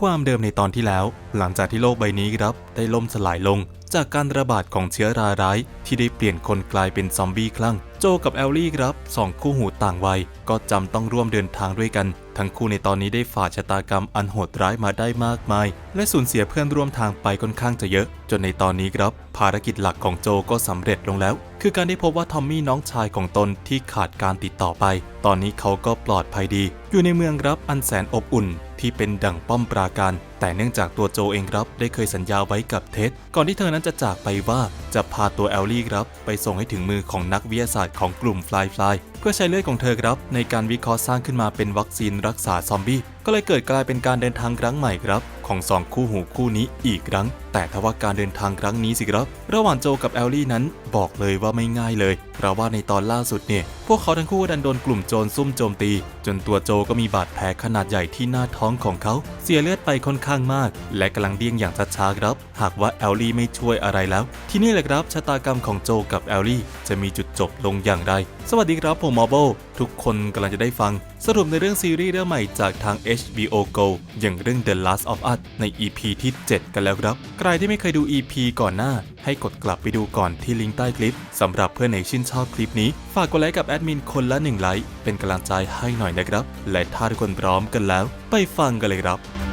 ความเดิมในตอนที่แล้ว หลังจากที่โลกใบนี้ครับ ได้ล่มสลายลง จากการระบาดของเชื้อราร้าย ที่ได้เปลี่ยนคนกลายเป็นซอมบี้คลั่ง โจกับแอลลี่ครับสองคู่หูต่างวัย ก็จำต้องร่วมเดินทางด้วยกัน ทั้งคู่ในตอนนี้ได้ฝ่าชะตากรรมอันโหดร้ายมาได้มากมาย และสูญเสียเพื่อนร่วมทางไปค่อนข้างจะเยอะ จนในตอนนี้ครับ ภารกิจหลักของโจก็สำเร็จลงแล้ว คือการได้พบว่าทอมมี่น้องชายของตนที่ขาดการติดต่อไป ตอนนี้เขาก็ปลอดภัยดี อยู่ในเมืองรับอันแสนอบอุ่น ที่เป็นดั่งป้อมปราการแต่เนื่องจากตัวโจเองครับได้เคยสัญญาไว้กับเท็ดก่อนที่เธอนั้นจะจากไปว่าจะพาตัวแอลลี่ครับไปส่งให้ถึงมือของนักวิทยาศาสตร์ของกลุ่มฟลายฟลายเพื่อใช้เลือดของเธอครับในการวิเคราะห์สร้างขึ้นมาเป็นวัคซีนรักษาซอมบี้ก็เลยเกิดกลายเป็นการเดินทางครั้งใหม่ครับ ของสองคู่หูคู่นี้อีกครั้ง แต่ทว่าการเดินทางครั้งนี้สิครับ ระหว่างโจกับแอลลี่นั้นบอกเลยว่าไม่ง่ายเลย เพราะว่าในตอนล่าสุดเนี่ย พวกเขาทั้งคู่ดันโดนกลุ่มโจรซุ่มโจมตี จนตัวโจก็มีบาดแผลขนาดใหญ่ที่หน้าท้องของเขา เสียเลือดไปค่อนข้างมาก และกำลังเดี้ยงอย่างช้าๆครับ หากว่าแอลลี่ไม่ช่วยอะไรแล้ว ที่นี่แหละครับชะตากรรมของโจกับแอลลี่จะมีจุดจบลงอย่างไร สวัสดีครับผมมอโบทุกคนกำลังจะได้ฟัง สรุปในเรื่องซีรีส์เรื่องใหม่จากทาง HBO Go อย่างเรื่อง The Last of Us ใน EP ที่ 7 กันแล้วครับ ใครที่ไม่เคยดู EP ก่อนหน้า ให้กดกลับไปดูก่อนที่ลิงก์ใต้คลิปสำหรับเพื่อนไหนชื่นชอบคลิปนี้ ฝากกดไลค์กับแอดมินคนละ1ไลค์เป็นกำลังใจให้หน่อยนะครับ และถ้าทุกคนพร้อมกันแล้ว ไปฟังกันเลยครับ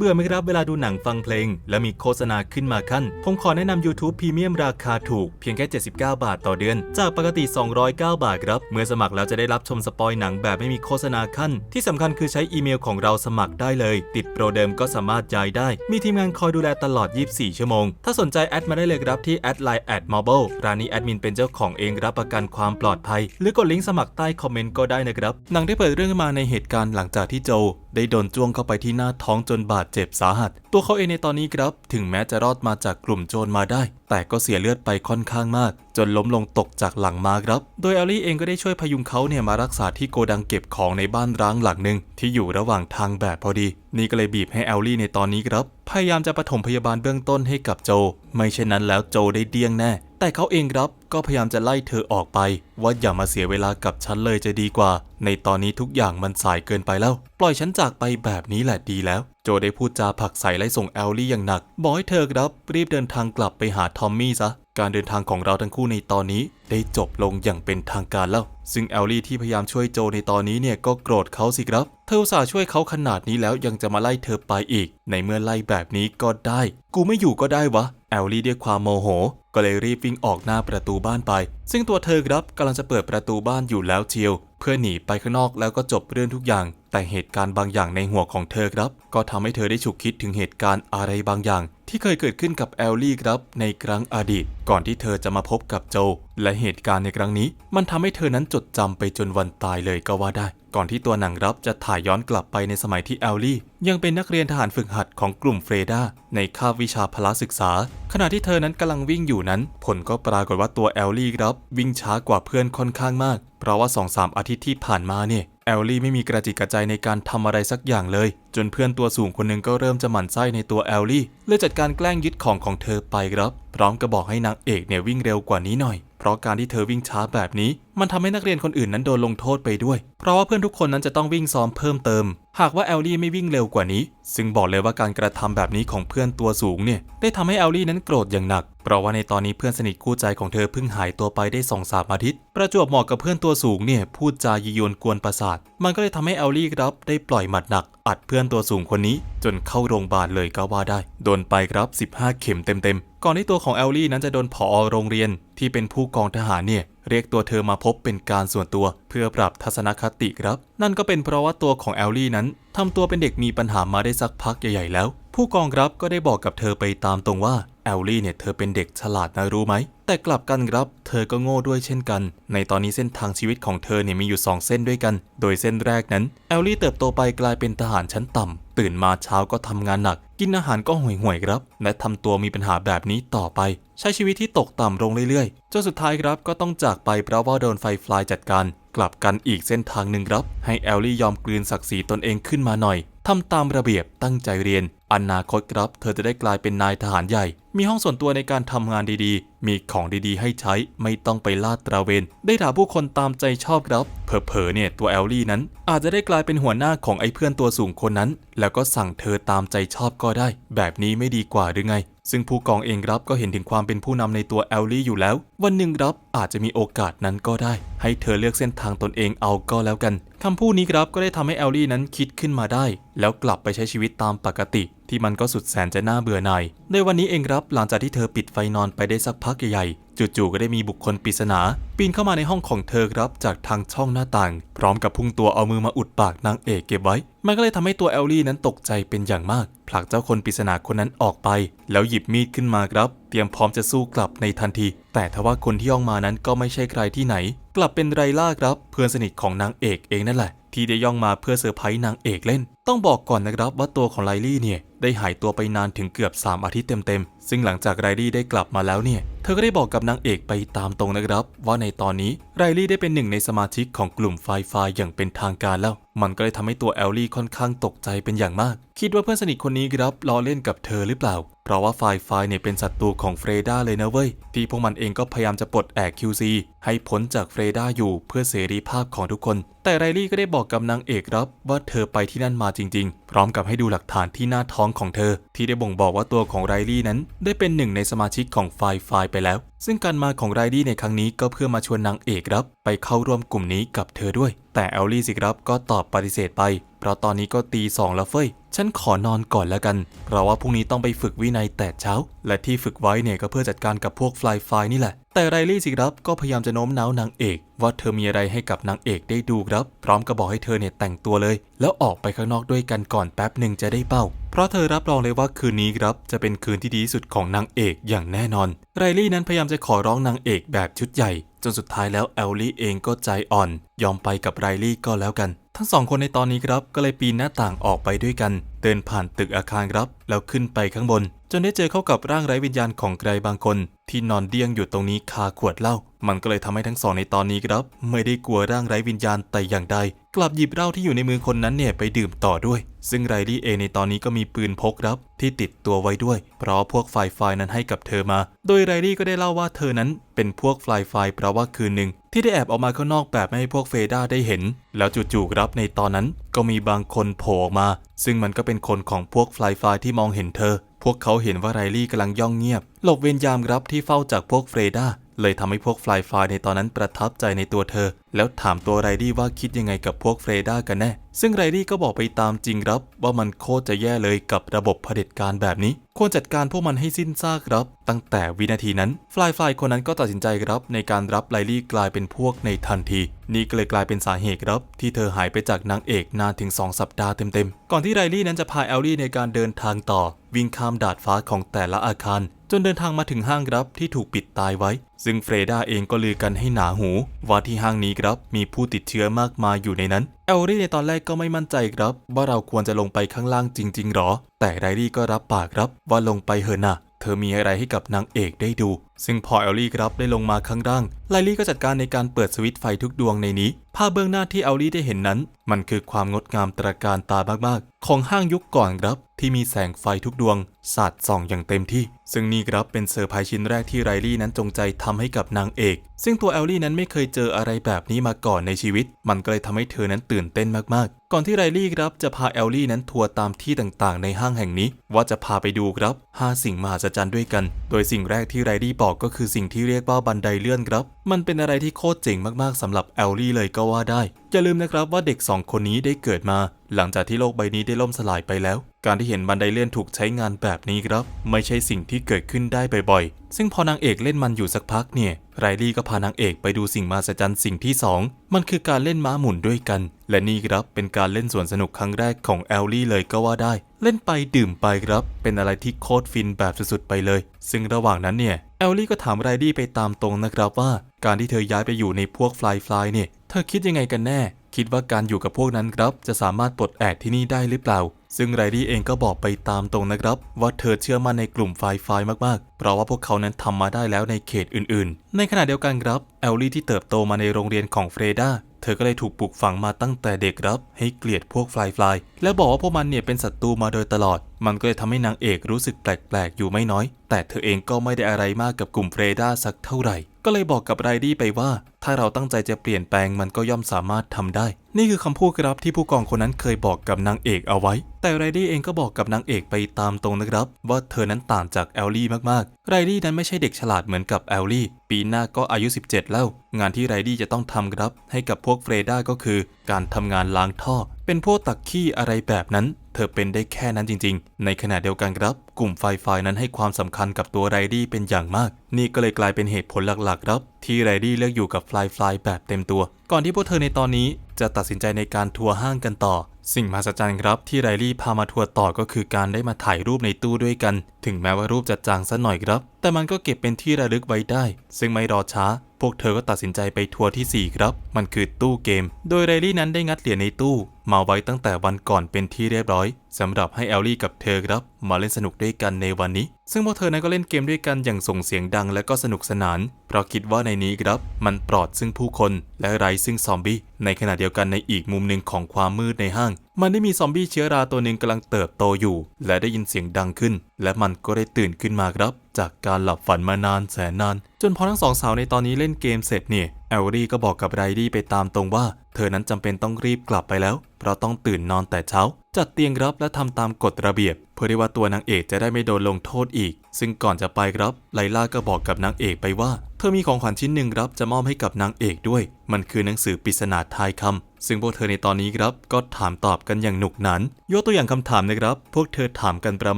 เบื่อไหมครับเวลาดูหนังฟังเพลง แล้วมีโฆษณาขึ้นมาขั้น ผมขอแนะนำ YouTube Premium ราคาถูกเพียงแค่ 79 บาทต่อเดือน จากปกติ 209 บาทครับ เมื่อสมัครแล้วจะได้รับชมสปอยหนังแบบไม่มีโฆษณาขั้น ที่สำคัญคือใช้อีเมลของเราสมัครได้เลย ติดโปรเดิมก็สามารถย้ายได้ มีทีมงานคอยดูแลตลอด 24 ชั่วโมง ถ้าสนใจแอดมาได้เลยครับที่แอดไลน์แอดมอบลร้านนี้แอดมินเป็นเจ้าของเองรับประกันความปลอดภัย หรือกดลิงก์สมัครใต้คอมเมนต์ก็ได้นะครับหนังได้เปิดเรื่องมาในเหตุการณ์หลังจากที่โจ ได้โดนจ้วงเข้าไปที่หน้าท้องจนบาดเจ็บสาหัส ตัวเขาเองในตอนนี้ครับ ถึงแม้จะรอดมาจากกลุ่มโจรมาได้ แต่ก็เสียเลือดไปค่อนข้างมาก จนล้มลงตกจากหลังมาครับ โดยอลลี่เองก็ได้ช่วยพยุงเขาเนี่ยมารักษาที่โกดังเก็บของในบ้านร้างหลังหนึ่งที่อยู่ระหว่างทางแบบพอดี นี่ก็เลยบีบให้แอลลี่ในตอนนี้ครับ พยายามจะปฐมพยาบาลเบื้องต้นให้กับโจ ไม่เช่นนั้นแล้วโจได้เดี้ยงแน่ แต่เขาเองครับก็พยายามจะไล่เธอออกไป ว่าอย่ามาเสียเวลากับฉันเลยจะดีกว่า ในตอนนี้ทุกอย่างมันสายเกินไปแล้ว ปล่อยฉันจากไปแบบนี้แหละดีแล้ว โจได้พูดจาผักใส่ไล่ส่งแอลลี่อย่างหนักบอกให้เธอครับ รีบเดินทางกลับไปหาททอมมี่ซะ การเดินทางของเราทั้งคู่ในตอนนี้ได้จบลงอย่างเป็นทางการแล้ว ซึ่งแอลลี่ที่พยายามช่วยโจในตอนนี้เนี่ยก็โกรธเขาสิครับ เธออุตส่าห์ช่วยเขาขนาดนี้แล้วยังจะมาไล่เธอไปอีก ในเมื่อไล่แบบนี้ก็ได้ กูไม่อยู่ก็ได้วะ แอลลี่ด้วยความโมโห ก็เลยรีบวิ่งออกหน้าประตูบ้านไป ซึ่งตัวเธอครับกำลังจะเปิดประตูบ้านอยู่แล้วเชียว เพื่อหนีไปข้างนอกแล้วก็จบเรื่องทุกอย่าง แต่เหตุการณ์บางอย่างในหัวของเธอครับ ก็ทำให้เธอได้ฉุกคิดถึงเหตุการณ์อะไรบางอย่าง ที่เคยเกิดขึ้นกับแอลลี่ครับในครั้งอดีต ก่อนที่เธอจะมาพบกับโจ และเหตุการณ์ในครั้งนี้ มันทำให้เธอนั้นจดจำไปจนวันตายเลยก็ว่าได้ ก่อนที่ตัวหนังรับจะถ่ายย้อนกลับไปในสมัยที่แอลลี่ ยังเป็นนักเรียนทหารฝึกหัดของกลุ่มเฟรดาในคาบวิชาพละศึกษา ขณะที่เธอนั้นกำลังวิ่งอยู่นั้น ผลก็ปรากฏว่าตัวแอลลี่ครับ วิ่งช้ากว่าเพื่อนค่อนข้างมาก เพราะว่า2-3อาทิตย์ที่ผ่านมาเนี่ยแอลลี่ไม่มีกระจิกกระใจในการทำอะไรสักอย่างเลยจนเพื่อนตัวสูงคนหนึ่งก็เริ่มจะหมั่นไส้ในตัวแอลลี่เลยจัดการแกล้งยึดของของเธอไปครับ พร้อมกับบอกให้นางเอกเนี่ยวิ่งเร็วกว่านี้หน่อย เพราะการที่เธอวิ่งช้าแบบนี้ มันทำให้นักเรียนคนอื่นนั้นโดนลงโทษไปด้วย เพราะว่าเพื่อนทุกคนนั้นจะต้องวิ่งซ้อมเพิ่มเติม หากว่าแอลลี่ไม่วิ่งเร็วกว่านี้ ซึ่งบอกเลยว่าการกระทำแบบนี้ของเพื่อนตัวสูงเนี่ยได้ทำให้แอลลี่นั้นโกรธอย่างหนัก เพราะว่าในตอนนี้เพื่อนสนิทคู่ใจของเธอเพิ่งหายตัวไปได้2องสามอาทิตย์ ประจวบเหมาะกับเพื่อนตัวสูงเนี่ยพูดจายียวนกวนประสาท มันก็เลยทำให้แอลลี่ครับได้ปล่อยหมัดหนัก อัดเพื่อนตัวสูงคนนี้ จนเข้าโรงพยาบาลเลยก็ว่าได้ โดนไปครับ 15 เข็มเต็มๆ ก่อนที่ตัวของแอลลี่นั้นจะโดนผอโรงเรียนที่เป็นผู้กองทหารเนี่ยเรียกตัวเธอมาพบเป็นการส่วนตัว เพื่อปรับทัศนคติครับ นั่นก็เป็นเพราะว่าตัวของแอลลี่นั้นทำตัวเป็นเด็กมีปัญหามาได้สักพักใหญ่ๆแล้ว ผู้กองครับก็ได้บอกกับเธอไปตามตรงว่าแอลลี่เนี่ยเธอเป็นเด็กฉลาดนะรู้ไหม แต่กลับกันครับ เธอก็โง่ด้วยเช่นกัน ในตอนนี้เส้นทางชีวิตของเธอเนี่ยมีอยู่ 2 เส้นด้วยกัน โดยเส้นแรกนั้นแอลลี่เติบโตไปกลายเป็นทหารชั้นต่ำตื่นมาเช้าก็ทำงานหนัก กินอาหารก็ห่วยๆครับ และทำตัวมีปัญหาแบบนี้ต่อไป ใช้ชีวิตที่ตกต่ำลงเรื่อยๆจนสุดท้ายครับก็ต้องจากไปเพราะว่าโดนไฟฟลายจัดการ กลับกันอีกเส้นทางหนึ่งครับ ให้แอลลี่ยอมกลืนศักดิ์ศรีตนเองขึ้นมาหน่อยทำตามระเบียบตั้งใจเรียน อนาคตครับ เธอจะได้กลายเป็นนายทหารใหญ่ มีห้องส่วนตัวในการทำงานดีๆ มีของดีๆ ให้ใช้ ไม่ต้องไปลาดตระเวน ได้ด่าผู้คนตามใจชอบครับ เผลอๆเนี่ยตัวแอลลี่นั้น อาจจะได้กลายเป็นหัวหน้าของไอ้เพื่อนตัวสูงคนนั้น แล้วก็สั่งเธอตามใจชอบก็ได้ แบบนี้ไม่ดีกว่าหรือไง ซึ่งผู้กองเองรับก็เห็นถึงความเป็นผู้นำในตัวแอลลี่อยู่แล้ว วันหนึ่งรับอาจจะมีโอกาสนั้นก็ได้ ให้เธอเลือกเส้นทางตนเองเอาก็แล้วกันคำพูดนี้ครับก็ได้ทำให้แอลลี่นั้นคิดขึ้นมาได้ แล้วกลับไปใช้ชีวิตตามปกติ ที่มันก็สุดแสนจะน่าเบื่อหน่ายในวันนี้เองครับหลังจากที่เธอปิดไฟนอนไปได้สักพักใหญ่ๆจู่ๆก็ได้มีบุคคลปริศนา ปีนเข้ามาในห้องของเธอครับจากทางช่องหน้าต่าง พร้อมกับพุ่งตัวเอามือมาอุดปากนางเอกเก็บไว้ มันก็เลยทำให้ตัวแอลลี่นั้นตกใจเป็นอย่างมาก ผลักเจ้าคนปริศนาคนนั้นออกไป แล้วหยิบมีดขึ้นมาครับ เตรียมพร้อมจะสู้กลับในทันที แต่ทว่าคนที่ย่องมานั้นก็ไม่ใช่ใครที่ไหน กลับเป็นไรล่าครับ เพื่อนสนิทของนางเอกเองนั่นแหละ ที่ได้ย่องมาเพื่อเซอร์ไพรส์นางเอกเล่น ต้องบอกก่อนนะครับว่าตัวของไลลี่เนี่ยได้หายตัวไปนานถึงเกือบ 3 อาทิตย์เต็มๆ ซึ่งหลังจากไรลี่ได้กลับมาแล้วเนี่ย เธอก็ได้บอกกับนางเอกไปตามตรงนะครับ ว่าในตอนนี้ไรลี่ได้เป็นหนึ่งในสมาชิกของกลุ่มไฟฟ้าอย่างเป็นทางการแล้ว มันก็เลยทำให้ตัวแอลลี่ค่อนข้างตกใจเป็นอย่างมาก คิดว่าเพื่อนสนิทคนนี้ครับล้อเล่นกับเธอหรือเปล่า เพราะว่าไฟไฟเนี่ยเป็นศัตรูของเฟรด้าเลยนะเว้ย ที่พวกมันเองก็พยายามจะปลดแอก QC ให้พ้นจากเฟรด้าอยู่เพื่อเสรีภาพของทุกคน แต่ไรลี่ก็ได้บอกกับนางเอกครับว่าเธอไปที่นั่นมาจริง ๆ พร้อมกับให้ดูหลักฐานที่หน้าท้องของเธอ ที่ได้บ่งบอกว่าตัวของไรลี่นั้น ได้เป็นหนึ่งในสมาชิกของไฟไฟไปแล้ว ซึ่งการมาของไรดี้ในครั้งนี้ก็เพื่อมาชวนนางเอกครับ ไปเข้าร่วมกลุ่มนี้กับเธอด้วย แต่แอลลี่สิครับก็ตอบปฏิเสธไป เพราะตอนนี้ก็ตีสองแล้วเฟ้ย ฉันขอนอนก่อนแล้วกัน เพราะว่าพรุ่งนี้ต้องไปฝึกวินัยแต่เช้า และที่ฝึกไว้เนี่ยก็เพื่อจัดการกับพวกฟลายไฟนี่แหละ แต่ไรลี่สิครับก็พยายามจะโน้มน้าวนางเอก ว่าเธอมีอะไรให้กับนางเอกได้ดูครับ พร้อมกับบอกให้เธอเนี่ยแต่งตัวเลย แล้วออกไปข้างนอกด้วยกันก่อนแป๊บหนึ่งจะได้เป้า เพราะเธอรับรองเลยว่าคืนนี้ครับจะเป็นคืนที่ดีสุดของนางเอกอย่างแน่นอน ไรลี่นั้นพยายามจะขอร้องนางเอกแบบชุดใหญ่จนสุดท้ายแล้วแอลลี่เองก็ใจอ่อน ยอมไปกับไรลี่ก็แล้วกัน ทั้งสองคนในตอนนี้ครับก็เลยปีนหน้าต่างออกไปด้วยกัน เดินผ่านตึกอาคารครับ แล้วขึ้นไปข้างบน จนได้เจอเข้ากับร่างไร้วิญญาณของใครบางคน ที่นอนเดี้ยงอยู่ตรงนี้คาขวดเหล้ามันก็เลยทำให้ทั้งสองในตอนนี้ครับ ไม่ได้กลัวร่างไร้วิญญาณแต่อย่างใดกลับหยิบเหล้าที่อยู่ในมือคนนั้นเนี่ยไปดื่มต่อด้วย ซึ่งไรลี่เองในตอนนี้ก็มีปืนพกครับ ที่ติดตัวไว้ด้วย เพราะพวกฝ่ายไฟนั้นให้กับเธอมา โดยไรลี่ก็ได้เล่าว่าเธอนั้นเป็นพวกฟลายไฟเพราะว่าคืนหนึ่ง ที่ได้แอบออกมาข้างนอกแบบไม่ให้พวกเฟด้าได้เห็น แล้วจู่ๆครับในตอนนั้นก็มีบางคนโผล่ออกมา ซึ่งมันก็เป็นคนของพวกฟลายไฟที่มองเห็นเธอ พวกเขาเห็นว่าไรลี่กำลังย่องเงียบ หลบเวียนยามครับที่เฝ้าจากพวกเฟรดาเลยทำให้พวกฟลายไฟในตอนนั้นประทับใจในตัวเธอ แล้วถามตัวไรดี้ว่าคิดยังไงกับพวกเฟรดากันแน่ซึ่งไรดี้ก็บอกไปตามจริงครับ ว่ามันโคตรจะแย่เลยกับระบบเผด็จการแบบนี้ ควรจัดการพวกมันให้สิ้นซากครับ ตั้งแต่วินาทีนั้นฟลายไฟคนนั้นก็ตัดสินใจครับ ในการรับไรลี่กลายเป็นพวกในทันที นี่ก็เลยกลายเป็นสาเหตุครับ ที่เธอหายไปจากนางเอกนานถึง 2 สัปดาห์เต็มๆ ก่อนที่ไรลี่นั้นจะพาแอลลี่ในการเดินทางต่อ วิ่งข้ามดาดฟ้าของแต่ละอาคาร จนเดินทางมาถึงห้างครับที่ถูกปิดตายไว้ ซึ่งเฟรดาเองก็ลือกันให้หนาหู ว่าที่ห้างนี้ครับมีผู้ติดเชื้อมากมายอยู่ในนั้น อลลี่ในตอนแรกก็ไม่มั่นใจครับว่าเราควรจะลงไปข้างล่างจริง ๆ หรอ แต่ไรลี่ก็รับปากครับว่าลงไปเถอะนะเธอมีอะไรให้กับนางเอกได้ดู ซึ่งพอแอลลี่ครับได้ลงมาข้างล่าง ไลลี่ก็จัดการในการเปิดสวิตช์ไฟทุกดวงในนี้ ภาพเบื้องหน้าที่แอลลี่ได้เห็นนั้น มันคือความงดงามตระการตามากๆ ของห้างยุคก่อนครับ ที่มีแสงไฟทุกดวง สาดส่องอย่างเต็มที่ ซึ่งนี่ครับเป็นเซอร์ไพรส์ชิ้นแรกที่ไรลี่นั้นจงใจทำให้กับนางเอก ซึ่งตัวแอลลี่นั้นไม่เคยเจออะไรแบบนี้มาก่อนในชีวิต มันก็เลยทำให้เธอนั้นตื่นเต้นมากๆ ก่อนที่ไรลี่ครับจะพาแอลลี่นั้นทัวร์ตามที่ต่างๆ ในห้างแห่งนี้ ว่าจะพาไปดูครับ 5 สิ่งมหัศจรรย์ด้วยกัน โดยสิ่งแรกที่ไรลี่บอกก็คือสิ่งที่เรียกว่าบันไดเลื่อนครับ มันเป็นอะไรที่โคตรเจ๋งมากๆสำหรับแอลลี่เลยก็ว่าได้อย่าลืมนะครับว่าเด็ก 2 คนนี้ได้เกิดมา หลังจากที่โลกใบนี้ได้ล่มสลายไปแล้ว การที่เห็นบันไดเลื่อนถูกใช้งานแบบนี้ครับ ไม่ใช่สิ่งที่เกิดขึ้นได้บ่อยๆ ซึ่งพอนางเอกเล่นมันอยู่สักพักเนี่ย ไรลี่ก็พานางเอกไปดูสิ่งมหัศจรรย์สิ่งที่ 2 มันคือการเล่นม้าหมุนด้วยกัน และนี่ครับเป็นการเล่นสวนสนุกครั้งแรกของแอลลี่เลยก็ว่าได้ เล่นไปดื่มไปครับ เป็นอะไรที่โคตรฟินแบบสุดๆไปเลย ซึ่งระหว่างนั้นเนี่ยแอลลี่ก็ถามไรลี่ไปตามตรงนะครับว่า การที่เธอย้ายไปอยู่ในพวกฟลายฟลายเนี่ยเธอคิดยังไงกันแน่ คิดว่าการอยู่กับพวกนั้นครับจะสามารถปลดแอกที่นี่ได้หรือเปล่า ซึ่งไรดี้เองก็บอกไปตามตรงนะครับ ว่าเธอเชื่อมั่นในกลุ่มไฟไฟมากๆ เพราะว่าพวกเขานั้นทำมาได้แล้วในเขตอื่นๆ ในขณะเดียวกันครับแอลลี่ที่เติบโตมาในโรงเรียนของเฟรดาเธอก็เลยถูกปลูกฝังมาตั้งแต่เด็กครับ ให้เกลียดพวกไฟไฟลายและบอกว่าพวกมันเนี่ยเป็นศัตรูมาโดยตลอด มันก็เลยทำให้นางเอกรู้สึกแปลกๆ อยู่ไม่น้อย แต่เธอเองก็ไม่ได้อะไรมากกับกลุ่มเฟรดาสักเท่าไหร่ ก็เลยบอกกับไรดี้ไปว่า ถ้าเราตั้งใจจะเปลี่ยนแปลงมันก็ย่อมสามารถทำได้ นี่คือคำพูดครับที่ผู้กองคนนั้นเคยบอกกับนางเอกเอาไว้ แต่ไรดี้เองก็บอกกับนางเอกไปตามตรงนะครับ ว่าเธอนั้นต่างจากแอลลี่มากๆ ไรดี้นั้นไม่ใช่เด็กฉลาดเหมือนกับแอลลี่ ปีหน้าก็อายุ 17 แล้ว งานที่ไรดี้จะต้องทำครับ ให้กับพวกเฟรดาก็คือ การทำงานล้างท่อ เป็นพวกตักขี้อะไรแบบนั้น เธอเป็นได้แค่นั้นจริง ๆ ในขณะเดียวกันครับ กลุ่มไฟไฟนั้นให้ความสำคัญกับตัวไรดี้เป็นอย่างมาก นี่ก็เลยกลายเป็นเหตุผลหลักๆครับ ที่ไรดี้เลือกอยู่กับฟลายฟลายแบบเต็มตัว ก่อนที่พวกเธอในตอนนี้จะตัดสินใจในการทัวร์ห้างกันต่อ สิ่งมหัศจรรย์ครับ ที่ไรลี่พามาทัวร์ต่อก็คือการได้มาถ่ายรูปในตู้ด้วยกัน ถึงแม้ว่ารูปจะจางซะหน่อยครับ แต่มันก็เก็บเป็นที่ระลึกไว้ได้ ซึ่งไม่รอช้า พวกเธอก็ตัดสินใจไปทัวร์ที่ 4 ครับ มันคือตู้เกม โดยไรลี่นั้นได้งัดเหรียญในตู้ มาไว้ตั้งแต่วันก่อนเป็นที่เรียบร้อยสำหรับให้แอลลี่กับเธอครับ มาเล่นสนุกด้วยกันในวันนี้ ซึ่งพวกเธอนั้นก็เล่นเกมด้วยกันอย่างส่งเสียงดังและก็สนุกสนาน เพราะคิดว่าในนี้ครับ มันปลอดซึ่งผู้คน และไร้ซึ่งซอมบี้ในขณะเดียวกันในอีกมุมหนึ่งของความมืดในห้าง มันได้มีซอมบี้เชื้อราตัวหนึ่งกำลังเติบโตอยู่ และได้ยินเสียงดังขึ้น และมันก็ได้ตื่นขึ้นมาครับ จากการหลับฝันมานานแสนนาน จนพอทั้งสองสาวในตอนนี้เล่นเกมเสร็จเนี่ยแอลลี่ก็บอกกับไรดี้ไปตามตรงว่า เธอนั้นจำเป็นต้องรีบกลับไปแล้ว เพราะต้องตื่นนอนแต่เช้า จัดเตียงรับและทำตามกฎระเบียบ เพื่อที่ว่าตัวนางเอกจะได้ไม่โดนลงโทษอีก ซึ่งก่อนจะไปครับไลล่าก็บอกกับนางเอกไปว่า เธอมีของขวัญชิ้นหนึ่งครับจะมอบให้กับนางเอกด้วย มันคือหนังสือปริศนาทายคำซึ่งพวกเธอในตอนนี้ครับก็ถามตอบกันอย่างหนุกหนานยกตัวอย่างคำถามนะครับ พวกเธอถามกันประ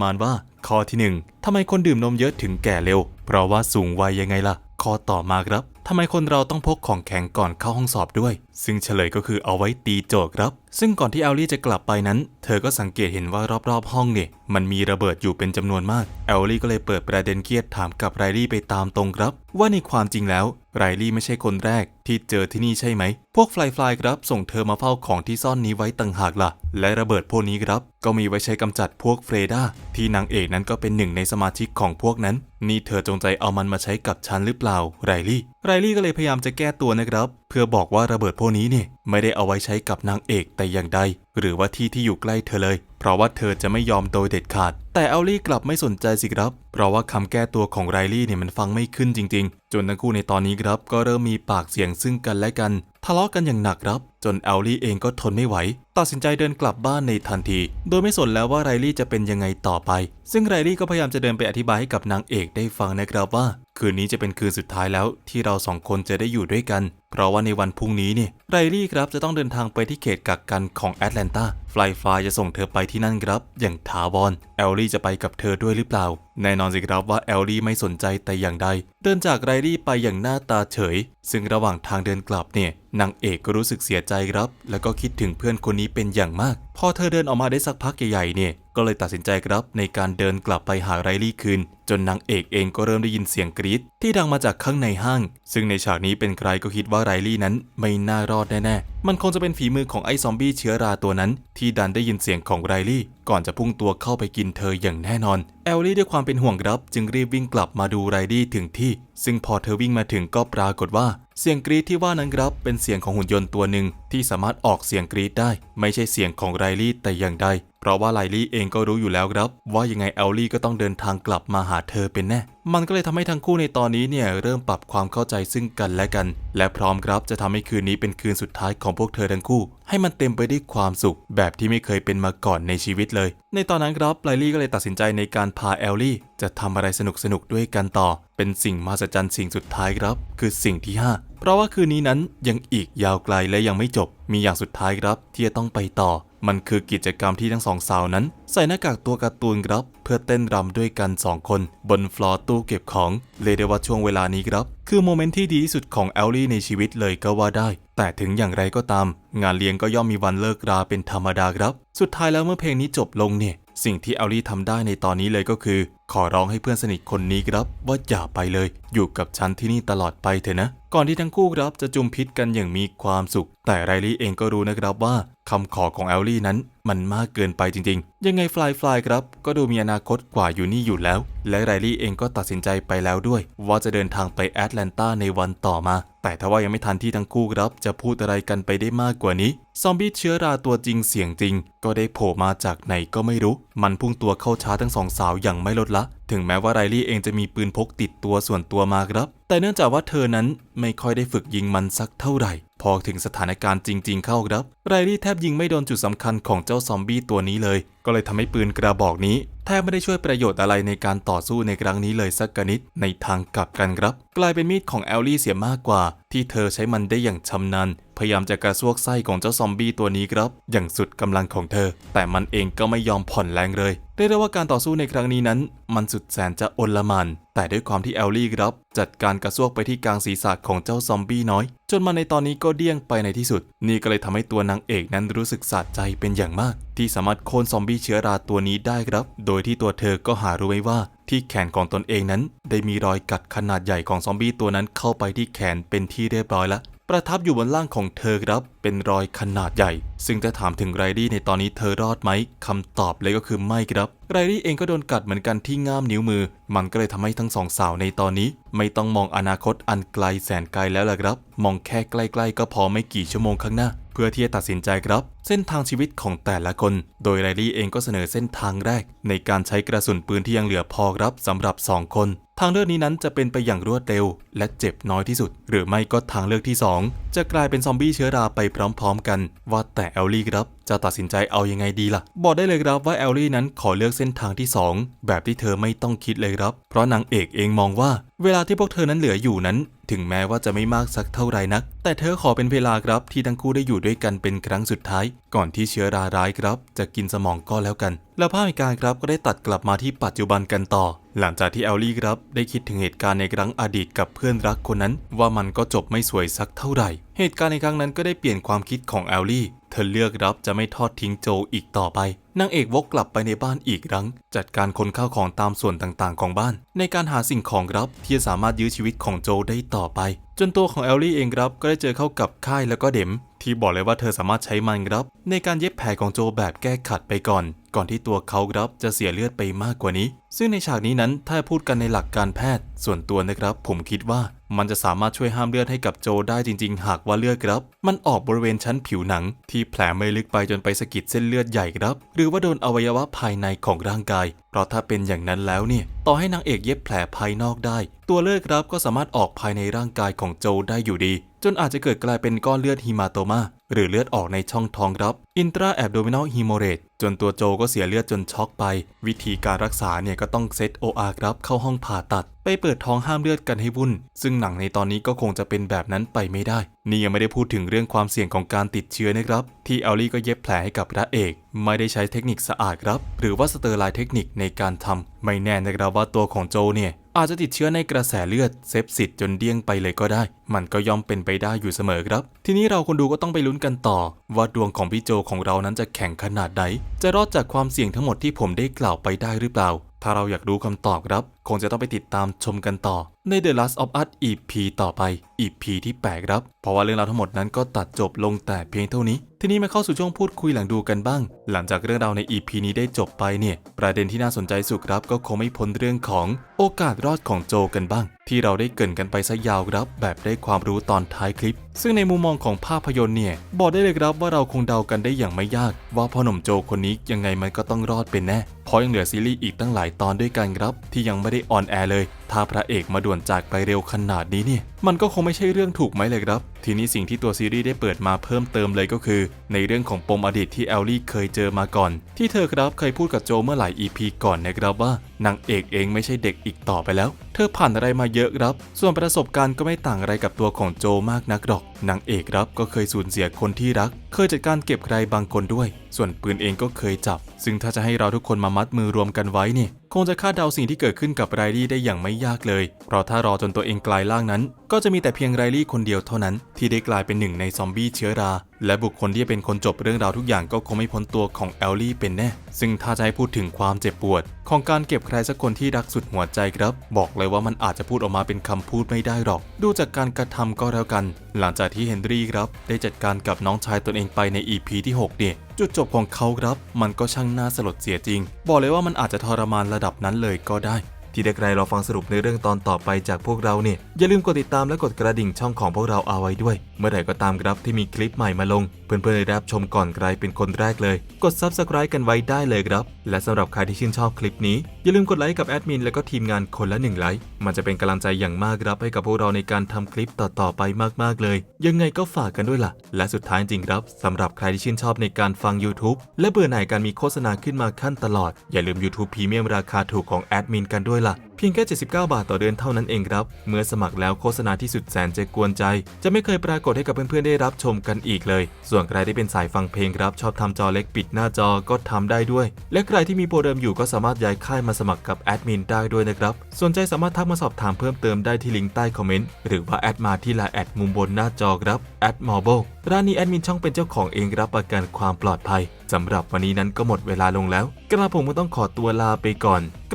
มาณว่า ข้อที่หนึ่งทำไมคนดื่มนมเยอะถึงแก่เร็ว เพราะว่าสูงวัยยังไงล่ะข้อต่อมาครับทำไมคนเราต้องพกของแข็งก่อนเข้าห้องสอบด้วย ซึ่งเฉลยก็คือเอาไว้ตีโจทย์ครับ ซึ่งก่อนที่แอลลี่จะกลับไปนั้น เธอก็สังเกตเห็นว่ารอบๆห้องเนี่ย มันมีระเบิดอยู่เป็นจำนวนมาก แอลลี่ก็เลยเปิดประเด็นเครียดถามกับไรลี่ไปตามตรงครับ ว่าในความจริงแล้วไรลี่ไม่ใช่คนแรกที่เจอที่นี่ใช่ไหม พวกฟลายฟลายครับส่งเธอมาเฝ้าของที่ซ่อนนี้ไว้ต่างหากล่ะ และระเบิดพวกนี้ครับ ก็มีไว้ใช้กำจัดพวกเฟรดาที่นางเอกนั้นก็เป็นหนึ่งในสมาชิกของพวกนั้น นี่เธอจงใจเอามันมาใช้กับฉันหรือเปล่าไรลี่ไรลี่ก็เลยพยายามจะแก้ตัวนะครับ พื่อบอกว่าระเบิดพวกนี้เนี่ยไม่ได้เอาไว้ใช้กับนางเอกแต่อย่างใด หรือว่าที่ที่อยู่ใกล้เธอเลย เพราะว่าเธอจะไม่ยอมโดยเด็ดขาด แต่เอลลี่กลับไม่สนใจสิครับ เพราะว่าคำแก้ตัวของไรลี่เนี่ยมันฟังไม่ขึ้นจริง ๆ จนทั้งคู่ในตอนนี้ครับ ก็เริ่มมีปากเสียงซึ่งกันและกัน ทะเลาะกันอย่างหนักครับ จนเอลลี่เองก็ทนไม่ไหว ตัดสินใจเดินกลับบ้านในทันที โดยไม่สนแล้วว่าไรลี่จะเป็นยังไงต่อไป ซึ่งไรลี่ก็พยายามจะเดินไปอธิบายให้กับนางเอกได้ฟังนะครับว่า คืนนี้จะเป็นคืนสุดท้ายแล้วที่เราสองคนจะได้อยู่ด้วยกัน เพราะว่าในวันพรุ่งนี้เนี่ยไรลี่ครับจะต้องเดินทางไปที่เขตกักกันของแอตแลนตาไฟลายฟลาจะส่งเธอไปที่นั่นครับ อย่างถาวรแอลลี่จะไปกับเธอด้วยหรือเปล่าแน่นอนสิครับว่าแอลลี่ไม่สนใจแต่อย่างใด เดินจากไรลี่ไปอย่างหน้าตาเฉย ซึ่งระหว่างทางเดินกลับเนี่ยนางเอกก็รู้สึกเสียใจครับ แล้วก็คิดถึงเพื่อนคนนี้เป็นอย่างมาก พอเธอเดินออกมาได้สักพักใหญ่ๆเนี่ยก็เลยตัดสินใจครับในการเดินกลับไปหาไรลี่คืน จนนางเอกเองก็เริ่มได้ยินเสียงกรีด ที่ดังมาจากข้างในห้าง ซึ่งในฉากนี้เป็นใครก็คิดว่าไรลี่นั้นไม่น่ารอดแน่ๆ มันคงจะเป็นฝีมือของไอ้ซอมบี้เชื้อราตัวนั้น ที่ดันได้ยินเสียงของไรลี่ ก่อนจะพุ่งตัวเข้าไปกินเธออย่างแน่นอน แอลลี่ด้วยความเป็นห่วงครับ จึงรีบวิ่งกลับมาดูไรลี่ถึงที่ ซึ่งพอเธอวิ่งมาถึงก็ปรากฏว่าเสียงกรีดที่ว่านั้นครับเป็นเสียงของหุ่นยนต์ตัวหนึ่งที่สามารถออกเสียงกรีดได้ ไม่ใช่เสียงของไรลี่แต่อย่างใด เพราะว่าไลลี่เองก็รู้อยู่แล้วครับ ว่ายังไงแอลลี่ก็ต้องเดินทางกลับมาหาเธอเป็นแน่ มันก็เลยทำให้ทั้งคู่ในตอนนี้เนี่ยเริ่มปรับความเข้าใจซึ่งกันและกัน และพร้อมครับจะทำให้คืนนี้เป็นคืนสุดท้ายของพวกเธอทั้งคู่ ให้มันเต็มไปด้วยความสุข แบบที่ไม่เคยเป็นมาก่อนในชีวิตเลย ในตอนนั้นครับไลลี่ก็เลยตัดสินใจในการพาแอลลี่จะทำอะไรสนุกสนุกๆด้วยกันต่อ เป็นสิ่งมหัศจรรย์สิ่งสุดท้ายครับ คือสิ่งที่ 5 เพราะว่าคืนนี้นั้นยังอีกยาวไกลและยังไม่จบ มีอย่างสุดท้ายครับ ที่จะต้องไปต่อ มันคือกิจกรรมที่ทั้งสองสาวนั้น ใส่หน้ากากตัวการ์ตูนครับ เพื่อเต้นรำด้วยกัน 2 คน บนฟลอร์ตู้เก็บของเรียกได้ว่าช่วงเวลานี้ครับ คือโมเมนต์ที่ดีที่สุดของแอลลี่ในชีวิตเลยก็ว่าได้ แต่ถึงอย่างไรก็ตาม งานเลี้ยงก็ย่อมมีวันเลิกราเป็นธรรมดาครับ สุดท้ายแล้วเมื่อเพลงนี้จบลงเนี่ยสิ่งที่แอลลี่ทำได้ในตอนนี้เลยก็คือ ขอร้องให้เพื่อนสนิทคนนี้ครับว่าอย่าไปเลย อยู่กับฉันที่นี่ตลอดไปเถอะนะ ก่อนที่ทั้งคู่ครับจะจุมพิษกันอย่างมีความสุข แต่ไรลี่เองก็รู้นะครับว่าคำขอของแอลลี่นั้นมันมากเกินไปจริงๆ ยังไงฟลายฟลายครับ ก็ดูมีอนาคตกว่าอยู่นี่อยู่แล้ว และไรลี่เองก็ตัดสินใจไปแล้วด้วย ว่าจะเดินทางไปแอตแลนตาในวันต่อมา แต่ทว่ายังไม่ทันที่ทั้งคู่ครับ จะพูดอะไรกันไปได้มากกว่านี้ ซอมบี้เชื้อราตัวจริงเสียงจริง ก็ได้โผล่มาจากไหนก็ไม่รู้ มันพุ่งตัวเข้าช้าทั้งสองสาวอย่างไม่ลดละถึงแม้ว่าไรลี่เองจะมีปืนพกติดตัวส่วนตัวมาครับ แต่เนื่องจากว่าเธอนั้นไม่ค่อยได้ฝึกยิงมันสักเท่าไหร่ พอถึงสถานการณ์จริง ๆ เข้าครับ ไรลี่แทบยิงไม่โดนจุดสำคัญของเจ้าซอมบี้ตัวนี้เลย ก็เลยทำให้ปืนกระบอกนี้ แทบไม่ได้ช่วยประโยชน์อะไรในการต่อสู้ในครั้งนี้เลยสักกนิดในทางกลับกันครับ กลายเป็นมีดของแอลลี่เสียมากกว่า ที่เธอใช้มันได้อย่างชำนาญ ยายามจะกระซวกไส้ของเจ้าซอมบี้ตัวนี้ครับ อย่างสุดกำลังของเธอ แต่มันเองก็ไม่ยอมผ่อนแรงเลยเรียกได้ว่าการต่อสู้ในครั้งนี้นั้น มันสุดแสนจะอนลหมานแต่ด้วยความที่แอลลี่ครับ จัดการกระซวกไปที่กลางศีรษะของเจ้าซอมบี้น้อย จนมาในตอนนี้ก็เดี้ยงไปในที่สุด นี่ก็เลยทำให้ตัวนางเอกนั้นรู้สึกสะใจเป็นอย่างมาก ที่สามารถโค่นซอมบี้เชื้อราตัวนี้ได้ครับ โดยที่ตัวเธอก็หารู้ไว้ว่า ที่แขนของตนเองนั้น ได้มีรอยกัดขนาดใหญ่ของซอมบี้ตัวนั้นเข้าไปที่แขนเป็นที่เรียบร้อยแล้ว ประทับอยู่บนล่างของเธอครับ เป็นรอยขนาดใหญ่ ซึ่งถ้าถามถึงไรดี้ในตอนนี้เธอรอดไหมคำตอบเลยก็คือไม่ครับ ไรดี้เองก็โดนกัดเหมือนกันที่ง่ามนิ้วมือ มันก็เลยทำให้ทั้งสองสาวในตอนนี้ ไม่ต้องมองอนาคตอันไกลแสนไกลแล้วล่ะครับ มองแค่ใกล้ๆก็พอไม่กี่ชั่วโมงข้างหน้า เพื่อที่จะตัดสินใจครับ เส้นทางชีวิตของแต่ละคน โดยไรดี้เองก็เสนอเส้นทางแรก ในการใช้กระสุนปืนที่ยังเหลือพอครับสำหรับสองคนางเลือกนี้นั้นจะเป็นไปอย่างรวดเร็ว และเจ็บน้อยที่สุด หรือไม่ก็ทางเลือกที่ 2 จะกลายเป็นซอมบี้เชื้อราไปพร้อมๆกัน ว่าแต่แอลลี่ครับ จะตัดสินใจเอายังไงดีล่ะ บอกได้เลยครับว่าแอลลี่นั้นขอเลือกเส้นทางที่ 2 แบบที่เธอไม่ต้องคิดเลยครับ เพราะนางเอกเองมองว่า เวลาที่พวกเธอนั้นเหลืออยู่นั้น ถึงแม้ว่าจะไม่มากสักเท่าไรนัก แต่เธอขอเป็นเวลาครับที่ทั้งคู่ได้อยู่ด้วยกันเป็นครั้งสุดท้าย ก่อนที่เชื้อราร้ายครับ จะกินสมองก็แล้วกัน แล้วภาพเหตุการณ์ครับก็ได้ตัดกลับมาที่ปัจจุบันกันต่อ หลังจากที่แอลลี่ครับได้คิดถึงเหตุการณ์ในครั้งอดีตกับเพื่อนรักคนนั้น ว่ามันก็จบไม่สวยสักเท่าไหร่ เหตุการณ์ในครั้งนั้นก็ได้เปลี่ยนความคิดของแอลลี่ เธอเลือกรับจะไม่ทอดทิ้งโจอีกต่อไป นางเอกวกกลับไปในบ้านอีกครั้ง จัดการคนข้าวของตามส่วนต่างๆ ของบ้าน ในการหาสิ่งของรับที่จะสามารถยื้อชีวิตของโจได้ต่อไป จนตัวของแอลลี่เองครับก็ได้เจอเข้ากับค่ายแล้วก็เดม ที่บอกเลยว่าเธอสามารถใช้มันครับ ในการเย็บแผลของโจแบบแก้ขัดไปก่อน ก่อนที่ตัวเขาครับจะเสียเลือดไปมากกว่านี้ ซึ่งในฉากนี้นั้นถ้าพูดกันในหลักการแพทย์ ส่วนตัวนะครับ ผมคิดว่ามันจะสามารถช่วยห้ามเลือดให้กับโจได้จริง ๆ หากว่าเลือดครับ มันออกบริเวณชั้นผิวหนัง ที่แผลไม่ลึกไปจนไปสะกิดเส้นเลือดใหญ่ครับ หรือว่าโดนอวัยวะภายในของร่างกาย เพราะถ้าเป็นอย่างนั้นแล้วเนี่ย ต่อให้นางเอกเย็บแผลภายนอกได้ ตัวเลือดครับก็สามารถออกภายในร่างกายของโจได้อยู่ดี จนอาจจะเกิดกลายเป็นก้อนเลือดฮีมาโตมาหรือเลือดออกในช่องท้องครับอินตราแอบโดมินอลฮีโมเรตจนตัวโจก็เสียเลือดจนช็อกไป วิธีการรักษาเนี่ยก็ต้องเซต OR ครับเข้าห้องผ่าตัด ไปเปิดท้องห้ามเลือดกันให้วุ่น ซึ่งหนังในตอนนี้ก็คงจะเป็นแบบนั้นไปไม่ได้ นี่ยังไม่ได้พูดถึงเรื่องความเสี่ยงของการติดเชื้อนะครับ ที่เอลลี่ก็เย็บแผลให้กับพระเอก ไม่ได้ใช้เทคนิคสะอาดครับ หรือว่าสเตอร์ไลน์เทคนิคในการทำไม่แน่นะครับว่าตัวของโจเนี่ย อาจจะติดเชื้อในกระแสเลือดเซฟสิตจนเดี้ยงไปเลยก็ได้ มันก็ย่อมเป็นไปได้อยู่เสมอครับ ทีนี้เราคนดูก็ต้องไปลุ้นกันต่อ ว่าดวงของพี่โจของเรานั้นจะแข็งขนาดไหน จะรอดจากความเสี่ยงทั้งหมดที่ผมได้กล่าวไปได้หรือเปล่า ถ้าเราอยากรู้คำตอบครับคงจะต้องไปติดตามชมกันต่อใน The Last of Us EP ต่อไป EP ที่8ครับ เพราะว่าเรื่องราวทั้งหมดนั้นก็ตัดจบลงแต่เพียงเท่านี้ ทีนี้มาเข้าสู่ช่วงพูดคุยหลังดูกันบ้าง หลังจากเรื่องราวใน EP นี้ได้จบไปเนี่ย ประเด็นที่น่าสนใจสุดครับก็คงไม่พ้นเรื่องของโอกาสรอดของโจกันบ้าง ที่เราได้เกินกันไปซะยาวครับ แบบได้ความรู้ตอนท้ายคลิป ซึ่งในมุมมองของภาพยนตร์เนี่ยบอกได้เลยครับว่าเราคงเดากันได้อย่างไม่ยาก ว่าพ่อหนุ่มโจคนนี้ยังไงมันก็ต้องรอดเป็นแน่เพราะยังเหลือซีรีส์อีกตั้งหลายตอนด้วยกันครับที่ยังไม่ได้ออนแอร์เลย ถ้าพระเอกมาด่วนจากไปเร็วขนาดนี้เนี่ย มันก็คงไม่ใช่เรื่องถูกไหมเลยครับ ทีนี้สิ่งที่ตัวซีรีส์ได้เปิดมาเพิ่มเติมเลยก็คือ ในเรื่องของปมอดีตที่แอลลี่เคยเจอมาก่อน ที่เธอครับเคยพูดกับโจเมื่อหลาย EP ก่อนนะครับว่านางเอกเองไม่ใช่เด็กอีกต่อไปแล้ว เธอผ่านอะไรมาเยอะครับ ส่วนประสบการณ์ก็ไม่ต่างอะไรกับตัวของโจมากนักหรอก นางเอกครับก็เคยสูญเสียคนที่รัก เคยจัดการเก็บใครบางคนด้วย ส่วนปืนเองก็เคยจับ ซึ่งถ้าจะให้เราทุกคนมามัดมือรวมกันไว้เนี่ย คงจะคาดเดาสิ่งที่เกิดขึ้นกับไรดี้ได้อย่างไม่ยากเลย เพราะถ้ารอจนตัวเองกลายร่างนั้น ก็จะมีแต่เพียงไรลี่คนเดียวเท่านั้น ที่ได้กลายเป็นหนึ่งในซอมบี้เชื้อรา และบุคคลที่เป็นคนจบเรื่องราวทุกอย่างก็คงไม่พ้นตัวของแอลลี่เป็นแน่ ซึ่งถ้าจะให้พูดถึงความเจ็บปวด ของการเก็บใครสักคนที่รักสุดหัวใจครับ บอกเลยว่ามันอาจจะพูดออกมาเป็นคำพูดไม่ได้หรอก ดูจากการกระทำก็แล้วกัน หลังจากที่เฮนรี่ครับ ได้จัดการกับน้องชายตนเองไปใน EP ที่6เนี่ยจุดจบของเขาครับ มันก็ช่างน่าสลดเสียจริง บอกเลยว่ามันอาจจะทรมานระดับนั้นเลยก็ได้ ที่ได้ใครรอฟังสรุปในเรื่องตอนต่อไปจากพวกเราเนี่ย อย่าลืมกดติดตามและกดกระดิ่งช่องของพวกเราเอาไว้ด้วย เมื่อไหร่ก็ตามครับที่มีคลิปใหม่มาลง เพื่อนๆได้รับชมก่อนใครเป็นคนแรกเลย กด Subscribe กันไว้ได้เลยครับ และสำหรับใครที่ชื่นชอบคลิปนี้ อย่าลืมกดไลค์กับแอดมินและก็ทีมงานคนละหนึ่งไลค์ มันจะเป็นกำลังใจอย่างมากครับให้กับพวกเราในการทำคลิปต่อๆไปมากๆเลย ยังไงก็ฝากกันด้วยล่ะ และสุดท้ายจริงครับสำหรับใครที่ชื่นชอบในการฟัง YouTube และเบื่อหน่ายการมีโฆษณาขึ้นมาขั้นตลอด อย่าลืม YouTube พรีเมียมราคาถูกของแอดมินกันด้วยล่ะ พียงแค่ 79 บาทต่อเดือนเท่านั้นเองครับ เมื่อสมัครแล้วโฆษณาที่สุดแสนจะกวนใจ จะไม่เคยปรากฏให้กับเพื่อนๆได้รับชมกันอีกเลย ส่วนใครที่เป็นสายฟังเพลงครับ ชอบทำจอเล็กปิดหน้าจอก็ทำได้ด้วย และใครที่มีโปรเดิมอยู่ก็สามารถย้ายค่ายมาสมัครกับแอดมินได้ด้วยนะครับสนใจสามารถทักมาสอบถามเพิ่มเติมได้ที่ลิงก์ใต้คอมเมนต์หรือว่าแอดมาที่ไลน์แอดมุมบนหน้าจอครับแอดมอ b ร้านนี้แอดมินช่องเป็นเจ้าของเองรับประกันความปลอดภัยสำหรับวันนี้นั้นก็หมดเวลาลงแล้ว กระผมก็ต้องขอตัวลาไปก่อนก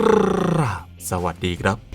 ร สวัสดีครับ